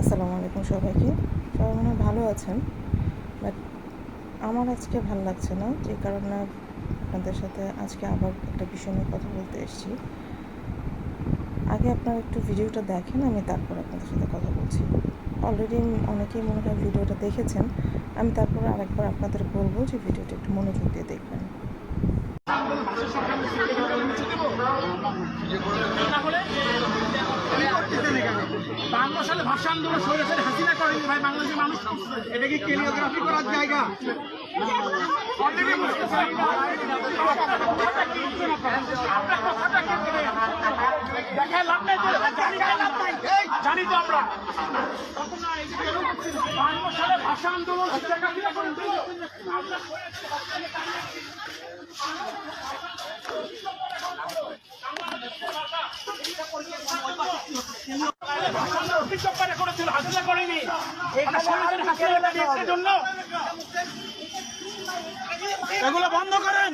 আসসালামু আলাইকুম সবাইকে। সবাই মনে ভালো আছেন, বাট আমার আজকে ভালো লাগছে না, যে কারণে আপনাদের সাথে আজকে আবার একটা বিষয় নিয়ে কথা বলতে এসেছি। আগে আপনারা একটু ভিডিওটা দেখেন, আমি তারপর আপনাদের সাথে কথা বলছি। অলরেডি অনেকেই মনে হয় ভিডিওটা দেখেছেন, আমি তারপর আরেকবার আপনাদের বলব যে ভিডিওটা একটু মনোযোগ দিয়ে দেখবেন। সালে ভাষা আন্দোলন সরেছেন হাসিনা করেনি ভাই বাংলাদেশের মানুষ এটা কি কেলিওগ্রাফি করার জায়গা Already বুঝতেছি আপনারা। আপনার কথাটা কি? দেখায় লাভ নাই তো, দেখায় লাভ নাই। জানি তো আমরা বান্ন সালে ভাষা আন্দোলন জন্য। এগুলো বন্ধ করেন।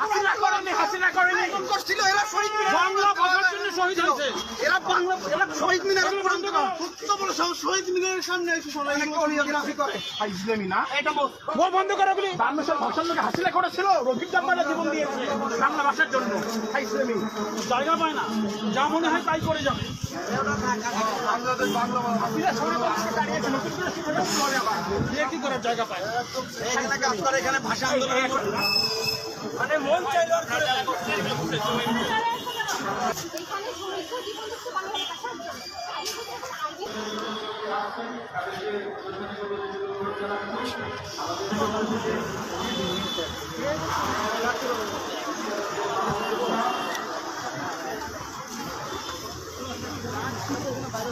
হাসিনা করেনি হাসিনা করেনি করছিল এরা শহীদ বাংলা জন্য শহীদ হয়েছে। এরা বাংলা এরা শহীদ মিনার বন্ধ করো। সাহস, শহীদ মিনারের সামনে এসে সবাই কোরিওগ্রাফি করে। ইসলামী না? এটা বল বন্ধ করে সাল ভাষার লোক হাসিনা করেছিল। রফিক জীবন দিয়েছে। বাংলা জন্য। হাই জায়গা পায় না। যা মনে হয় তাই করে যাবে। কি করার জায়গা পায়? এখানে কাজ করে এখানে ভাষা আন্দোলন মানে মন চাইলো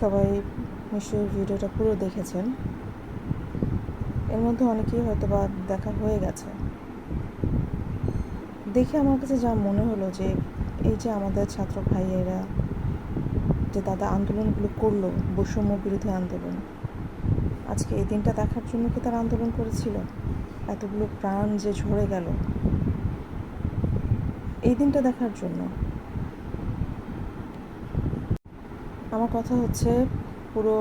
সবাই নিশ্চয়ই ভিডিওটা পুরো দেখেছেন। এর মধ্যে অনেকেই হয়তো বা দেখা হয়ে গেছে। দেখে আমার কাছে যা মনে হলো যে, এই যে আমাদের ছাত্র ভাইয়েরা যে দাদা আন্দোলনগুলো করল, বৈষম্য বিরোধী আন্দোলন, আজকে এই দিনটা দেখার জন্য কি তারা আন্দোলন করেছিল? এতগুলো প্রাণ যে ঝরে গেল। এই দিনটা দেখার জন্য আমার কথা হচ্ছে পুরো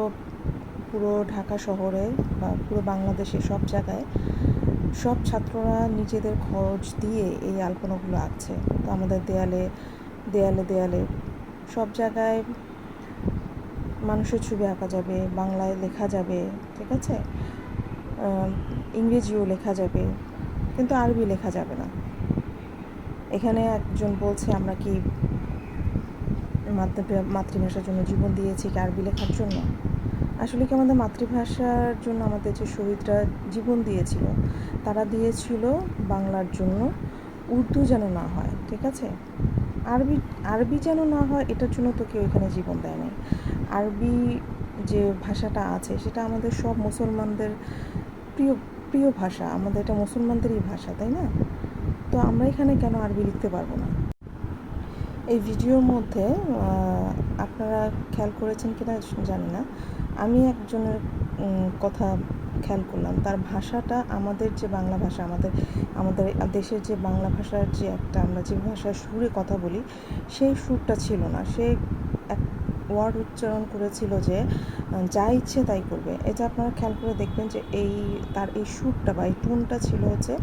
পুরো ঢাকা শহরে বা পুরো বাংলাদেশে সব জায়গায় সব ছাত্ররা নিজেদের খরচ দিয়ে এই আলপনাগুলো আঁকছে। তো আমাদের দেয়ালে দেয়ালে দেয়ালে সব জায়গায় মানুষের ছবি আঁকা যাবে, বাংলায় লেখা যাবে, ঠিক আছে? ইংরেজিও লেখা যাবে, কিন্তু আরবি লেখা যাবে না। এখানে একজন বলছে, আমরা কি মাতৃ- মাতৃভাষার জন্য জীবন দিয়েছি কি আরবি লেখার জন্য? আসলে কি আমাদের মাতৃভাষার জন্য আমাদের যে শহীদরা জীবন দিয়েছিল, তারা দিয়েছিল বাংলার জন্য উর্দু যেন না হয়, ঠিক আছে? আরবি আরবি যেন না হয়, এটার জন্য তো কেউ এখানে জীবন দেয় নাই আরবি যে ভাষাটা আছে, সেটা আমাদের সব মুসলমানদের প্রিয় প্রিয় ভাষা, আমাদের এটা মুসলমানদেরই ভাষা, তাই না? তো আমরা এখানে কেন আরবি লিখতে পারব না? এই ভিডিওর মধ্যে আপনারা খেয়াল করেছেন কিনা জানি না। আমি একজনের কথা খেয়াল করলাম। তার ভাষাটা আমাদের যে বাংলা ভাষা, আমাদের আমাদের দেশের যে বাংলা ভাষার যে একটা, আমরা যে ভাষায় সুরে কথা বলি, সেই সুরটা ছিল না। সে এক ওয়ার্ড উচ্চারণ করেছিল যে, যা ইচ্ছে তাই করবে। এটা আপনারা খেয়াল করে দেখবেন যে, এই, তার এই সুরটা বা এই টোনটা ছিল হচ্ছে,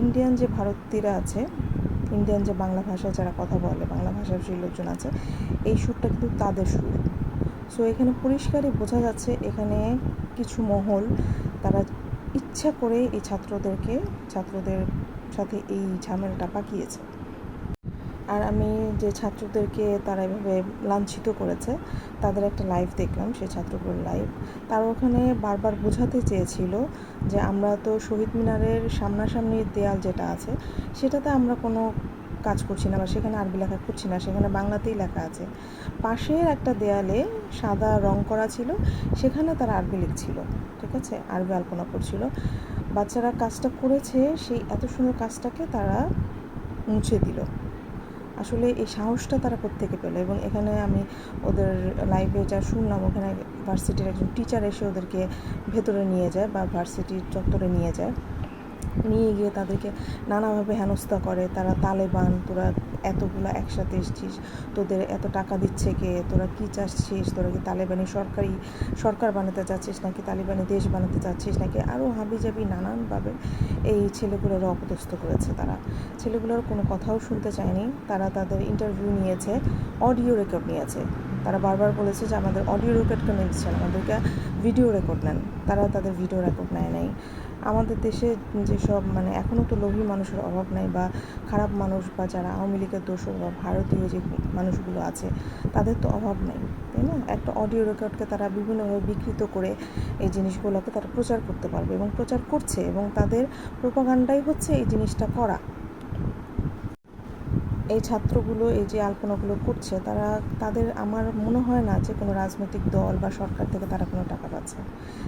ইন্ডিয়ান যে ভারতীয়রা আছে ইন্ডিয়ান যে বাংলা ভাষায় যারা কথা বলে, বাংলা ভাষার যে লোকজন আছে, এই সুরটা কিন্তু তাদের সুর। সো এখানে পরিষ্কারই বোঝা যাচ্ছে, এখানে কিছু মহল, তারা ইচ্ছা করে এই ছাত্রদেরকে, ছাত্রদের সাথে এই ঝামেলাটা পাকিয়েছে। আর আমি যে ছাত্রদেরকে তারা এভাবে লাঞ্ছিত করেছে, তাদের একটা লাইভ দেখলাম, সেই ছাত্রগুলোর লাইভ তারা ওখানে বারবার বোঝাতে চেয়েছিল যে আমরা তো শহীদ মিনারের সামনাসামনি দেয়াল যেটা আছে, সেটাতে আমরা কোনো কাজ করছি না বা সেখানে আরবি লেখা করছি না, সেখানে বাংলাতেই লেখা আছে। পাশের একটা দেয়ালে সাদা রং করা ছিল, সেখানে তারা আরবি লিখছিল, ঠিক আছে? আরবি আলপনা করছিল বাচ্চারা কাজটা করেছে, সেই এত সুন্দর কাজটাকে তারা মুছে দিল। আসলে এই সাহসটা তারা কোত্থেকে পেল? এবং এখানে আমি ওদের লাইফে যা শুনলাম, ওখানে ভার্সিটির একজন টিচার এসে ওদেরকে ভেতরে নিয়ে যায় বা ভার্সিটির চত্বরে নিয়ে যায়। নিয়ে গিয়ে তাদেরকে নানাভাবে হেনস্থা করে, তারা তালেবান, তোরা এতগুলো একসাথে এসছিস? তোদের এত টাকা দিচ্ছে কে? তোরা কী চাচ্ছিস? তোরা কি তালেবানি সরকারি, সরকার বানাতে চাচ্ছিস নাকি তালিবানি দেশ বানাতে চাচ্ছিস নাকি? আরও হাবি হাবিজাবি নানানভাবে এই ছেলেগুলোর অপদস্থ করেছে তারা। ছেলেগুলোর কোনো কথাও শুনতে চায়নি। তারা তাদের ইন্টারভিউ নিয়েছে অডিও রেকর্ড নিয়েছে। তারা বারবার বলেছে যে আমাদের অডিও রেকর্ড কেন দিচ্ছেন? আমাদেরকে ভিডিও রেকর্ড নেন তারা তাদের ভিডিও রেকর্ড নেয় নাই। আমাদের দেশে যেসব মানে এখনও তো লোভী মানুষের অভাব নাই বা খারাপ মানুষ বা যারা আওয়ামী লীগের দোষর বা ভারতীয় যে মানুষগুলো আছে, তাদের তো অভাব নাই, তাই না? একটা অডিও রেকর্ডকে তারা বিভিন্নভাবে বিকৃত করে এই জিনিসগুলোকে তারা প্রচার করতে পারবে এবং প্রচার করছে এবং তাদের প্রোপাগান্ডাই হচ্ছে এই জিনিসটা করা। এই ছাত্রগুলো, এই যে আলপনাগুলো করছে, তারা, তাদের আমার মনে হয় না যে কোনো রাজনৈতিক দল বা সরকার থেকে তারা কোনো টাকা পাচ্ছে।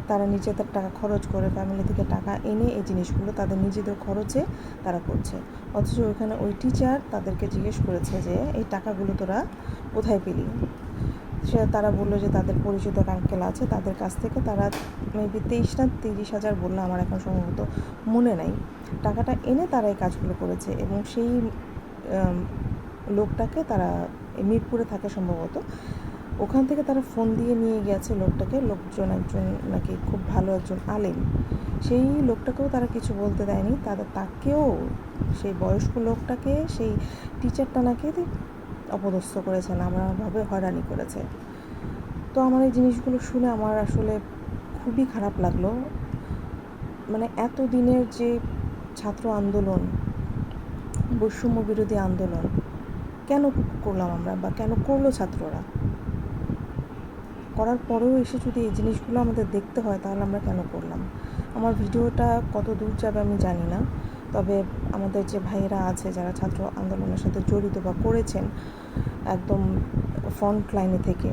তারা নিজেদের টাকা খরচ করে ফ্যামিলি থেকে টাকা এনে এই জিনিসগুলো তাদের নিজেদের খরচে তারা করছে। অথচ ওখানে ওই টিচার তাদেরকে জিজ্ঞেস করেছে যে, এই টাকাগুলো তোরা কোথায় পেলি? সে, তারা বলল যে, তাদের পরিচিত এক আঙ্কেল আছে, তাদের কাছ থেকে তারা মেবি তেইশ না তিরিশ হাজার বলল আমার এখন সম্ভবত মনে নাই। টাকাটা এনে তারা এই কাজগুলো করেছে এবং সেই লোকটাকে তারা মিরপুরে থাকে সম্ভবত। ওখান থেকে তারা ফোন দিয়ে নিয়ে গেছে লোকটাকে। লোকজন একজন নাকি খুব ভালো একজন আলেম। সেই লোকটাকেও তারা কিছু বলতে দেয়নি। তাদের, তাকেও সেই বয়স্ক লোকটাকে সেই টিচারটা নাকি অপদস্থ করেছে নানাভাবে হয়রানি করেছে। তো আমার এই জিনিসগুলো শুনে আমার আসলে খুবই খারাপ লাগল। মানে এত দিনের যে ছাত্র আন্দোলন বৈষম্য বিরোধী আন্দোলন। কেন করলাম আমরা বা কেন করল ছাত্ররা? করার পরেও এসে যদি এই জিনিসগুলো আমাদের দেখতে হয়, তাহলে আমরা কেন করলাম? আমার ভিডিওটা কত দূর যাবে আমি জানি না। তবে আমাদের যে ভাইয়েরা আছে, যারা ছাত্র আন্দোলনের সাথে জড়িত বা করেছেন একদম ফ্রন্ট লাইনে থেকে,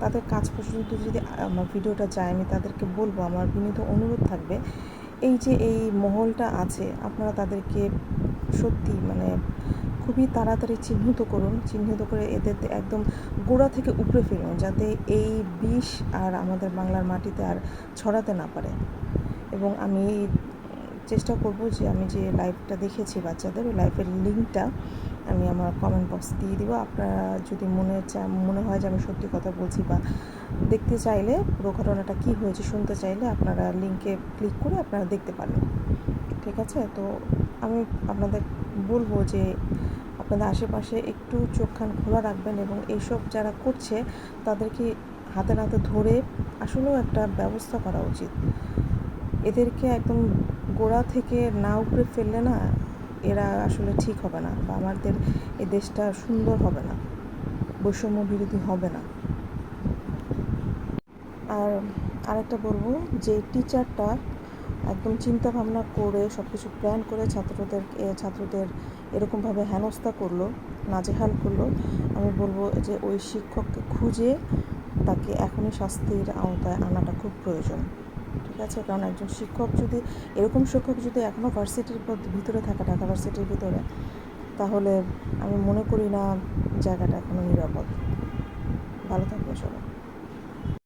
তাদের কাজ পর্যন্ত যদি আমার ভিডিওটা যায়, আমি তাদেরকে বলব, আমার বিনীত অনুরোধ থাকবে, এই যে এই মহলটা আছে, আপনারা তাদেরকে সত্যি মানে খুবই তাড়াতাড়ি চিহ্নিত করুন, চিহ্নিত করে এদের একদম গোড়া থেকে উপড়ে ফেলুন যাতে এই বিষ আর আমাদের বাংলার মাটিতে আর ছড়াতে না পারে। এবং আমি চেষ্টা করব যে আমি যে লাইভটা দেখেছি বাচ্চাদের, ওই লাইভের লিঙ্কটা আমি আমার কমেন্ট বক্স দিয়ে দিব। আপনারা যদি মনে মনে হয় যে আমি সত্যি কথা বলছি বা দেখতে চাইলে পুরো ঘটনাটা কী হয়েছে শুনতে চাইলে আপনারা লিঙ্কে ক্লিক করে আপনারা দেখতে পারেন ঠিক আছে? তো আমি আপনাদের বলব যে আপনাদের আশেপাশে একটু চোখ কান খোলা রাখবেন এবং এইসব যারা করছে, তাদেরকে হাতে নাতে ধরে আসলেও একটা ব্যবস্থা করা উচিত। এদেরকে একদম গোড়া থেকে না উপরে ফেললে না এরা আসলে ঠিক হবে না বা আমাদের এ দেশটা সুন্দর হবে না, বৈষম্য বিরোধী হবে না। আর আরেকটা বলব যে টিচারটা একদম চিন্তা ভাবনা করে সব কিছু প্ল্যান করে ছাত্রদের ছাত্রদের এরকমভাবে হেনস্থা করল, নাজেহাল করল। আমি বলব যে ওই শিক্ষককে খুঁজে তাকে এখনই শাস্তির আওতায় আনাটা খুব প্রয়োজন। ঠিক আছে? কারণ একজন শিক্ষক যদি, এরকম শিক্ষক যদি এখনও ভার্সিটির ভিতরে থাকে, ঢাকা ভার্সিটির ভিতরে, তাহলে আমি মনে করি না জায়গাটা এখনও নিরাপদ। ভালো থাকবে সবাই।